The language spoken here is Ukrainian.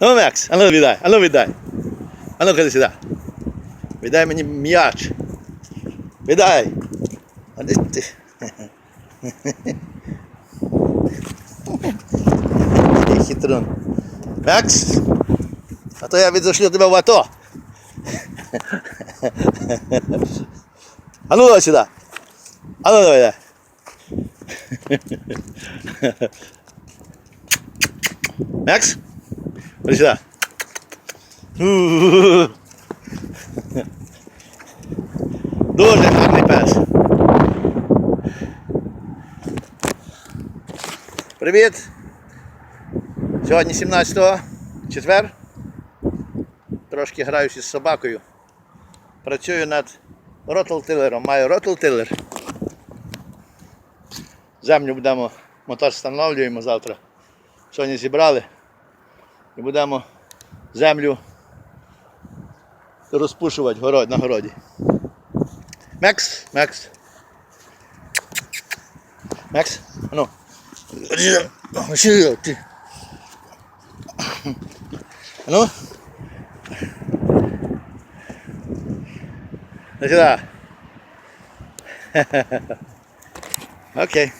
Ну, Мекс, а ну віддай, а ну віддай. А ну ходи сюди. Віддай мені м'яч. Віддай. А де ти? Хитрун. Мекс, а то я відошлю тебе в АТО. А ну давай сюди. А ну давай. давай. Мекс? Ходи сюди. У-у-у. Дуже гарний пес. Привіт. Сьогодні 17 четвер. Трошки граюся з собакою. Працюю над ротлтилером. Маю ротлтилер. Землю будемо, мотор встановлюємо завтра. Сьогодні зібрали і будемо землю розпушувати город, на городі. Мекс, Мекс. Мекс, ну. Що ти? А ну. На сюди. Окей.